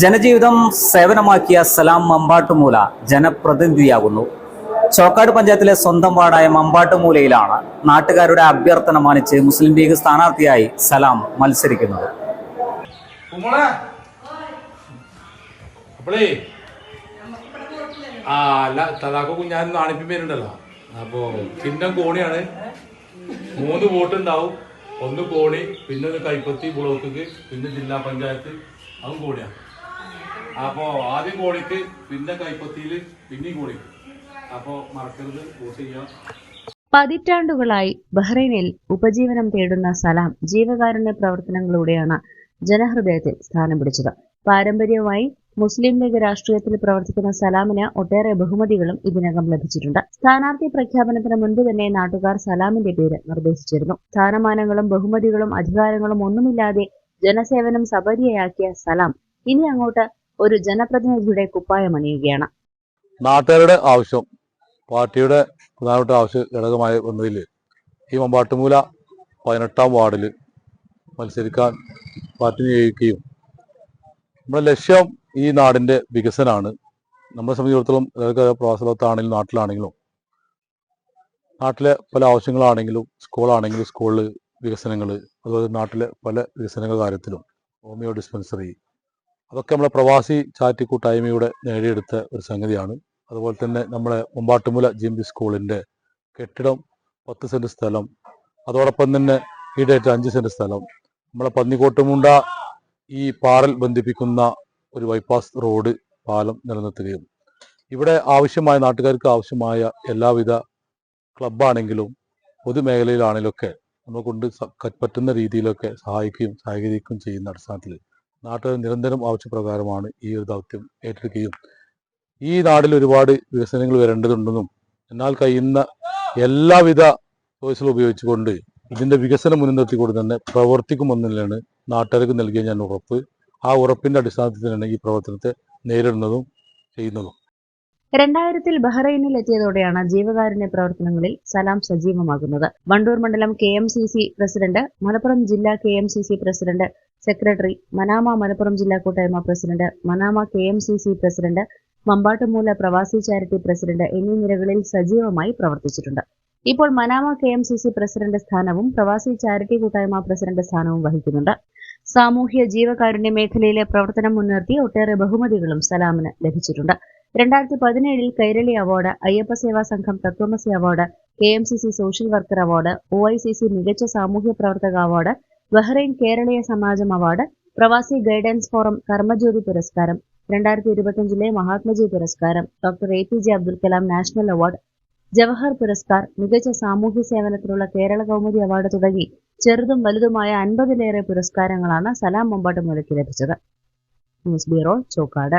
ജനജീവിതം സേവനമാക്കിയ സലാം മമ്പാട്ടുമൂല ജനപ്രതിനിധിയാകുന്നു. ചോക്കാട് പഞ്ചായത്തിലെ സ്വന്തം വാർഡായ മമ്പാട്ടുമൂലയിലാണ് നാട്ടുകാരുടെ അഭ്യർത്ഥന മാനിച്ച് മുസ്ലിം ലീഗ് സ്ഥാനാർത്ഥിയായി സലാം മത്സരിക്കുന്നത്. കോണിയാണ്. മൂന്ന് വോട്ട് ഉണ്ടാവും ഒന്ന് കോണി പിന്നെ ഒരു കൈപ്പത്തി ബ്ലോക്ക് പിന്നെ ജില്ലാ പഞ്ചായത്ത് അതും കോണിയാണ്. അപ്പോ ആദ്യം കോണിക്ക് പിന്നെ കൈപ്പത്തിയിൽ പിന്നെയും കോണിക്ക് അപ്പോ മറക്കരുത് വോട്ട് ചെയ്യാം. പതിറ്റാണ്ടുകളായി ബഹ്റൈനിൽ ഉപജീവനം തേടുന്ന സലാം ജീവകാരുണ്യ പ്രവർത്തനങ്ങളിലൂടെയാണ് ജനഹൃദയത്തിൽ സ്ഥാനം പിടിച്ചത്. പാരമ്പര്യമായി മുസ്ലിം ലീഗ് രാഷ്ട്രീയത്തിൽ പ്രവർത്തിക്കുന്ന സലാമിന് ഒട്ടേറെ ബഹുമതികളും ഇതിനകം ലഭിച്ചിട്ടുണ്ട്. സ്ഥാനാർത്ഥി പ്രഖ്യാപനത്തിന് മുൻപ് തന്നെ നാട്ടുകാർ സലാമിന്റെ പേര് നിർദ്ദേശിച്ചിരുന്നു. സ്ഥാനമാനങ്ങളും ബഹുമതികളും അധികാരങ്ങളും ഒന്നുമില്ലാതെ ജനസേവനം സബരിയയാക്കിയ സലാം ഇനി അങ്ങോട്ട് ഒരു ജനപ്രതിനിധിയുടെ കുപ്പായം അണിയുകയാണ്. നാട്ടുകാരുടെ ആവശ്യം പാർട്ടിയുടെ പ്രധാനപ്പെട്ട ആവശ്യ ഘടകമായി വന്നതിൽ ഈ മമ്പാട്ടുമൂല പതിനെട്ടാം വാർഡിൽ മത്സരിക്കാൻ പാർട്ടി നിയോഗിക്കുകയും നമ്മുടെ ലക്ഷ്യം ഈ നാടിന്റെ വികസനമാണ് നമ്മളെ സംബന്ധിച്ചിടത്തോളം പ്രവാസലോകത്താണെങ്കിലും നാട്ടിലാണെങ്കിലും നാട്ടിലെ പല ആവശ്യങ്ങളാണെങ്കിലും സ്കൂളാണെങ്കിലും സ്കൂളിൽ വികസനങ്ങൾ അതുപോലെ നാട്ടിലെ പല വികസനങ്ങൾ കാര്യത്തിലും ഹോമിയോ ഡിസ്പെൻസറി അതൊക്കെ നമ്മളെ പ്രവാസി ചാറ്റി കൂട്ടായ്മയുടെ നേടിയെടുത്ത ഒരു സംഗതിയാണ്. അതുപോലെ തന്നെ നമ്മളെ മുമ്പാട്ടുമുല ജി എം പി സ്കൂളിന്റെ കെട്ടിടം പത്ത് സെന്റ് സ്ഥലം അതോടൊപ്പം തന്നെ ഈ ഡേറ്റ് അഞ്ച് സെന്റ് സ്ഥലം. നമ്മളെ പന്നിക്കോട്ടുമുണ്ട ഈ പാറൽ ബന്ധിപ്പിക്കുന്ന ഒരു ബൈപ്പാസ് റോഡ് പാലം നിലനിർത്തുകയും ഇവിടെ ആവശ്യമായ നാട്ടുകാർക്ക് ആവശ്യമായ എല്ലാവിധ ക്ലബ്ബാണെങ്കിലും പൊതുമേഖലയിലാണെങ്കിലും ഒക്കെ നമ്മളെ കൊണ്ട് പറ്റുന്ന രീതിയിലൊക്കെ സഹായിക്കുകയും സഹകരിക്കുകയും ചെയ്യുന്ന അടിസ്ഥാനത്തിൽ നാട്ടുകാർ നിരന്തരം ആവശ്യപ്രകാരമാണ് ഈ ഒരു ദൗത്യം ഏറ്റെടുക്കുകയും ഈ നാടിൽ ഒരുപാട് വികസനങ്ങൾ വരേണ്ടതുണ്ടെന്നും എന്നാൽ കഴിയുന്ന എല്ലാവിധ ചോയ്സുകളും ഉപയോഗിച്ചുകൊണ്ട് ഇതിന്റെ വികസനം മുൻനിർത്തിക്കൊണ്ട് തന്നെ പ്രവർത്തിക്കുമെന്നുള്ളതാണ് നാട്ടുകാർക്ക് നൽകിയ ഞാൻ ഉറപ്പ്. ആ ഉറപ്പിന്റെ അടിസ്ഥാനത്തിൽ തന്നെയാണ് ഈ പ്രവർത്തനത്തെ നേരിടുന്നതും ചെയ്യുന്നതും. രണ്ടായിരത്തിൽ ബഹ്റൈനിൽ എത്തിയതോടെയാണ് ജീവകാരുണ്യ പ്രവർത്തനങ്ങളിൽ സലാം സജീവമാകുന്നത്. വണ്ടൂർ മണ്ഡലം കെ പ്രസിഡന്റ് മലപ്പുറം ജില്ലാ K president secretary Manama Malappuram ജില്ലാ കൂട്ടായ്മ president Manama K M C C president Mambattumoola പ്രവാസി ചാരിറ്റി പ്രസിഡന്റ് എന്നീ നിരകളിൽ സജീവമായി പ്രവർത്തിച്ചിട്ടുണ്ട്. ഇപ്പോൾ Manama K M C C president സ്ഥാനവും പ്രവാസി ചാരിറ്റി കൂട്ടായ്മ പ്രസിഡന്റ് സ്ഥാനവും വഹിക്കുന്നുണ്ട്. സാമൂഹ്യ ജീവകാരുണ്യ മേഖലയിലെ പ്രവർത്തനം മുൻനിർത്തി ഒട്ടേറെ ബഹുമതികളും സലാമിന് ലഭിച്ചിട്ടുണ്ട്. രണ്ടായിരത്തി പതിനേഴിൽ Kairali award Ayyappa Seva Sangham Tatvamasi award K M C C social worker award O I C C മികച്ച സാമൂഹ്യ പ്രവർത്തക award Bahrain Keraleeya Samajam award പ്രവാസി ഗൈഡൻസ് ഫോറം കർമ്മജ്യോതി പുരസ്കാരം രണ്ടായിരത്തി ഇരുപത്തിയഞ്ചിലെ മഹാത്മജി പുരസ്കാരം doctor A P J Abdul Kalam national award Jawahar Puraskar മികച്ച സാമൂഹ്യ സേവനത്തിനുള്ള കേരള കൗമുദി അവാർഡ് തുടങ്ങി ചെറുതും വലുതുമായ അൻപതിലേറെ പുരസ്കാരങ്ങളാണ് സലാം മമ്പാട്ടുമൂലയ്ക്ക് ലഭിച്ചത്. News bureau Chokkad.